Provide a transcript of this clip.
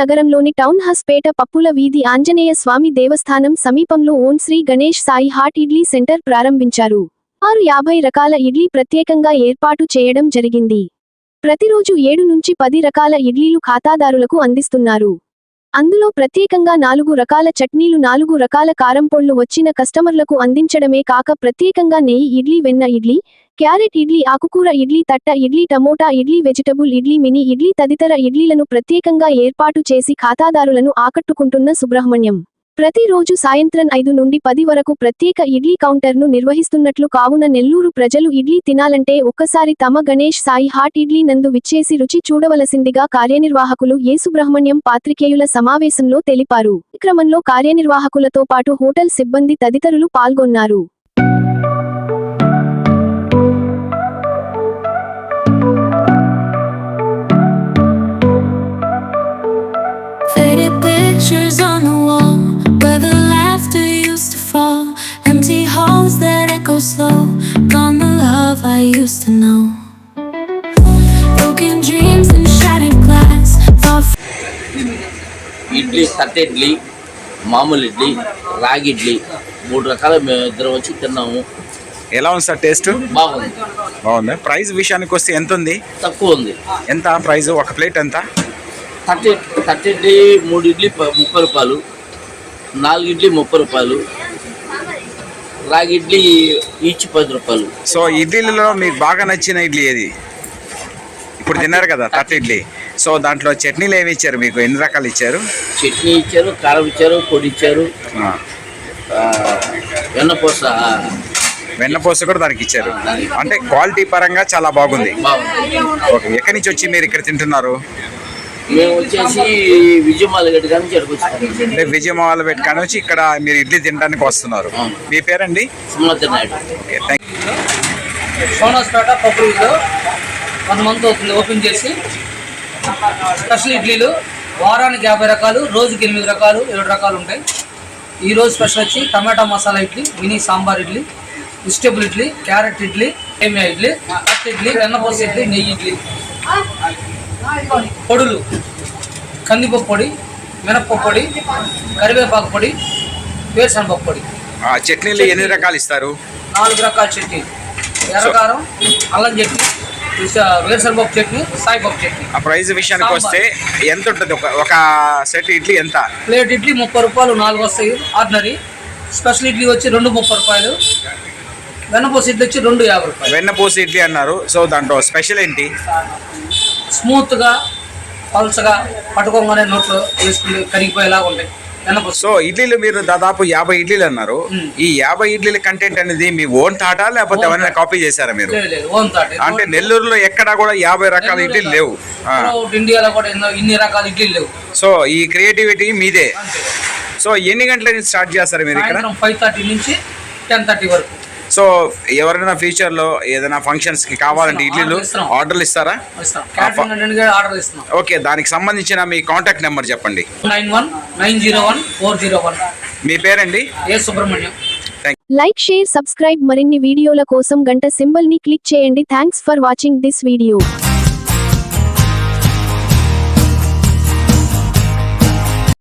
నగరంలోని టౌన్ హస్పేట పప్పుల వీధి ఆంజనేయ స్వామి దేవస్థానం సమీపంలో ఓం శ్రీ గణేష్ సాయి హాట్ ఇడ్లీ సెంటర్ ప్రారంభించారు. ఆరు యాభై రకాల ఇడ్లీ ప్రత్యేకంగా ఏర్పాటు చేయడం జరిగింది. ప్రతిరోజు ఏడు నుంచి పది రకాల ఇడ్లీలు ఖాతాదారులకు అందిస్తున్నారు. అందులో ప్రత్యేకంగా నాలుగు రకాల చట్నీలు నాలుగు రకాల కారంపొళ్ళు వచ్చిన కస్టమర్లకు అందించడమే కాక ప్రత్యేకంగా నెయ్యి ఇడ్లీ వెన్న ఇడ్లీ క్యారెట్ ఇడ్లీ ఆకుకూర ఇడ్లీ తట్ట idli tomato idli vegetable idli mini idli తదితర ఇడ్లీలను ప్రత్యేకంగా ఏర్పాటు చేసి ఖాతాదారులను ఆకట్టుకుంటున్న సుబ్రహ్మణ్యం. ప్రతిరోజు సాయంత్రం ఐదు నుండి పది వరకు ప్రత్యేక ఇడ్లీ కౌంటర్ను నిర్వహిస్తున్నట్లు కావున నెల్లూరు ప్రజలు ఇడ్లీ తినాలంటే ఒక్కసారి తమ గణేష్ సాయి హాట్ ఇడ్లీ నందు విచ్చేసి రుచి చూడవలసిందిగా కార్యనిర్వాహకులు ఏసుబ్రహ్మణ్యం పాత్రికేయుల సమావేశంలో తెలిపారు. ఈ క్రమంలో కార్యనిర్వాహకులతో పాటు హోటల్ సిబ్బంది తదితరులు పాల్గొన్నారు. Slow. Gone the love I used to know. Broken dreams and shattered glass. Thought idli తట్ట ఇడ్లీ మామూలు ఇడ్లీ రాగి ఇడ్లీ మూడు రకాల మేము ఇద్దరం వచ్చి తిన్నాము. ఎలా ఉంది సార్ టేస్ట్? బాగుంది. బాగుంది? ప్రైస్ విషయానికి వస్తే ఎంత ఉంది? తక్కువ ఉంది. ఎంత ప్రైస్? ఒక ప్లేట్ ఎంత? తట్ట తట్ట ఇడ్లీ మూడు ఇడ్లీ ప- ముప్పై రూపాయలు. నాలుగు ఇడ్లీ ముప్పై రూపాయలు. రాగి ఇడ్లీ ఈచ్ పది రూపాయలు. సో ఇడ్లీలలో మీకు బాగా నచ్చిన ఇడ్లీ ఏది? ఇప్పుడు తిన్నారు కదా తట్ట ఇడ్లీ. సో దాంట్లో చట్నీలు ఏమి ఇచ్చారు మీకు? ఎన్ని రకాలు ఇచ్చారు? చట్నీ ఇచ్చారు కారం ఇచ్చారు పొడి ఇచ్చారు. వెన్నపూస వెన్నపూస కూడా దానికి ఇచ్చారు. అంటే క్వాలిటీ పరంగా చాలా బాగుంది. బాగుంది. ఓకే ఎక్కడి నుంచి వచ్చి మీరు ఇక్కడ తింటున్నారు? మేము వచ్చేసి విజయమాల గడ్డి కానీ ఇక్కడికి వచ్చాము అంటే విజయమాల పెట్టుకొని వచ్చి ఇక్కడ మీరు ఇడ్లీ తినడానికి వస్తున్నారు. మీ పేరండి? సుమలత నాయుడు. ఓకే థ్యాంక్ సోనాస్పేట పప్పులు వన్ మంత్ అవుతుంది ఓపెన్ చేసి స్పెషల్ ఇడ్లీలు వారానికి యాభై రకాలు రోజుకి ఎనిమిది రకాలు ఏడు రకాలు ఉంటాయి. ఈ రోజు స్పెషల్ వచ్చి tomato masala idli mini sambar idli vegetable idli carrot idli సేమియా ఇడ్లీ కట్ ఇడ్లీ వెన్నపూస ఇడ్లీ నెయ్యి ఇడ్లీ. పొడులు. కందిపప్పు పొడి మినప్పప్పు పొడి కరివేపాకు పొడి వేరుశనగపప్పు పొడి. ఆ చట్నీలు ఎన్ని రకాలు ఇస్తారు? నాలుగు రకాల చట్నీ. ఎర్రకారం అల్లం చట్నీ వేరుశనగపప్పు చట్నీ సాయిపప్పు చట్నీ. ఆ ప్రైస్ విషయానికి వస్తే ఎంత ఉంటుంది? ఒక ఒక సెట్ ఇడ్లీ ఎంత? ప్లేట్ ఇడ్లీ ముప్పై రూపాయలు నాలుగు వస్తాయి. ఆర్డినరీ. స్పెషల్ ఇడ్లీ వచ్చి రెండు ముప్పై రూపాయలు. వెన్నపూస ఇడ్లీ వచ్చి రెండు యాభై రూపాయలు. వెన్నపూస ఇడ్లీ అన్నారు. సో దాంట్లో స్పెషల్ ఏంటి? స్మూత్గా పల్చగా పట్టుకోగానే నోట్లో వేసుకుని కరిగిపోయేలాగా ఉంటాయి. సో ఇడ్లీలు మీరు దాదాపు యాభై ఇడ్లీలు అన్నారు. ఈ యాభై ఇడ్లీల కంటెంట్ అనేది మీ ఓన్ థాటా లేకపోతే ఎవరైనా కాపీ చేశారా మీరు? తాటి అంటే నెల్లూరులో ఎక్కడా కూడా యాభై రకాల ఇడ్లీలు లేవు. ఇండియాలో కూడా ఇన్ని రకాల ఇడ్లీలు లేవు. సో ఈ క్రియేటివిటీ మీదే. సో ఎన్ని గంటల నుంచి స్టార్ట్ చేస్తారు మీరు ఇక్కడ? ఫైవ్ థర్టీ నుంచి టెన్ థర్టీ వరకు. సో ఎవరైనా ఫ్యూచర్లో ఏదైనా ఫంక్షన్స్కి కావాలంటే ఇడ్లీలు. ఆర్డర్లు ఇస్తారా? ఓకే దానికి సంబంధించిన మీ కాంటాక్ట్ నెంబర్ చెప్పండి. Nine one nine zero one four zero one. మీ పేరండి? A Subrahmanyam. Like share subscribe మరిన్ని వీడియోల కోసం గంట సింబల్ని క్లిక్ చేయండి. Thanks for watching this video